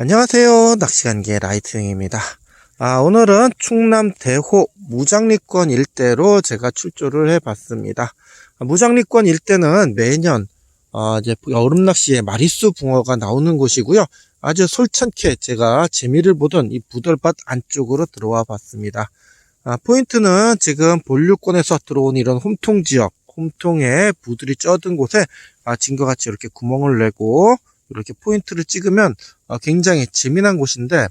안녕하세요. 낚시간계 라이트형입니다. 아, 오늘은 충남 대호 무장리권 일대로 제가 출조를 해봤습니다. 아, 무장리권 일대는 매년 어, 이제 여름 낚시에 마리수 붕어가 나오는 곳이고요. 아주 솔찬게 제가 재미를 보던 이 부덜밭 안쪽으로 들어와 봤습니다. 아, 포인트는 지금 본류권에서 들어온 이런 홈통 지역, 홈통에 부들이 쩌든 곳에 아, 진과 같이 이렇게 구멍을 내고 이렇게 포인트를 찍으면 어, 굉장히 재미난 곳인데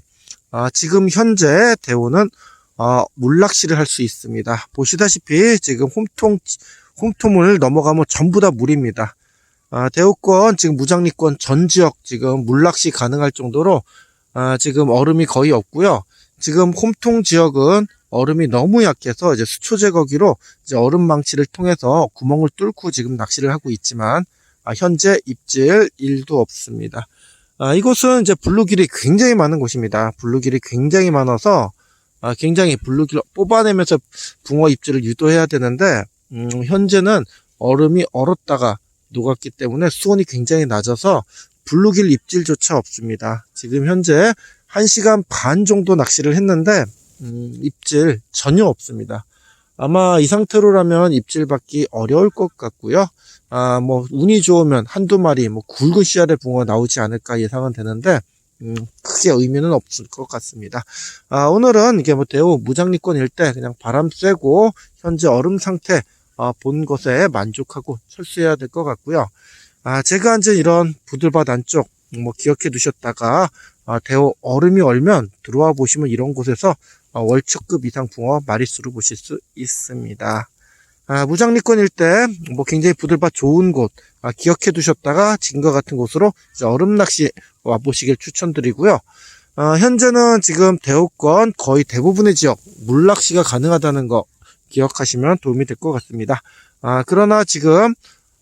아, 지금 현재 대우는 어, 물낚시를 할 수 있습니다. 보시다시피 지금 홈통 홈통을 넘어가면 전부 다 물입니다. 아, 대우권 지금 무장리권 전 지역 지금 물낚시 가능할 정도로 아, 지금 얼음이 거의 없고요. 지금 홈통 지역은 얼음이 너무 약해서 이제 수초 제거기로 이제 얼음 망치를 통해서 구멍을 뚫고 지금 낚시를 하고 있지만 아, 현재 입질 1도 없습니다. 아, 이곳은 이제 블루길이 굉장히 많은 곳입니다. 블루길이 굉장히 많아서 아, 굉장히 블루길 뽑아내면서 붕어 입질을 유도해야 되는데 음, 현재는 얼음이 얼었다가 녹았기 때문에 수온이 굉장히 낮아서 블루길 입질조차 없습니다. 지금 현재 1시간 반 정도 낚시를 했는데 음, 입질 전혀 없습니다. 아마 이 상태로라면 입질 받기 어려울 것 같고요. 아, 뭐, 운이 좋으면 한두 마리, 뭐, 굵은 씨알의 붕어 나오지 않을까 예상은 되는데, 음, 크게 의미는 없을 것 같습니다. 아, 오늘은 이게 뭐, 대우 무장리권 일대 그냥 바람 쐬고, 현재 얼음 상태, 아, 본 것에 만족하고 철수해야 될 것 같고요. 아, 제가 앉은 이런 부들밭 안쪽, 뭐, 기억해 두셨다가, 아, 대우 얼음이 얼면 들어와 보시면 이런 곳에서 아, 월초급 이상 붕어 마리수를 보실 수 있습니다. 아, 무장리권 일대 뭐 굉장히 부들밭 좋은 곳 아, 기억해 두셨다가 지금과 같은 곳으로 얼음 낚시 와보시길 추천드리고요. 아, 현재는 지금 대우권 거의 대부분의 지역 물낚시가 가능하다는 거 기억하시면 도움이 될 것 같습니다. 아, 그러나 지금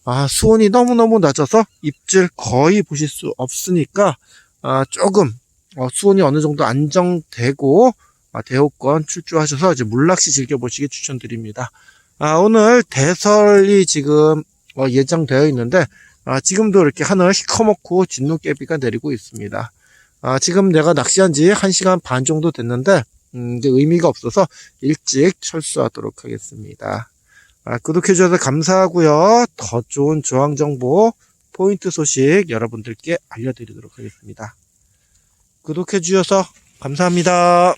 아, 수온이 너무너무 낮아서 입질 거의 보실 수 없으니까 아, 조금 어, 수온이 어느 정도 안정되고 아, 대우권 출조하셔서 이제 물낚시 즐겨보시기 추천드립니다. 아, 오늘 대설이 지금 어, 예정되어 있는데 아, 지금도 이렇게 하늘 시커멓고 진눈깨비가 내리고 있습니다. 아, 지금 내가 낚시한 지 1시간 반 정도 됐는데 음, 이제 의미가 없어서 일찍 철수하도록 하겠습니다. 아, 구독해주셔서 감사하고요. 더 좋은 조항 정보, 포인트 소식 여러분들께 알려드리도록 하겠습니다. 구독해주셔서 감사합니다.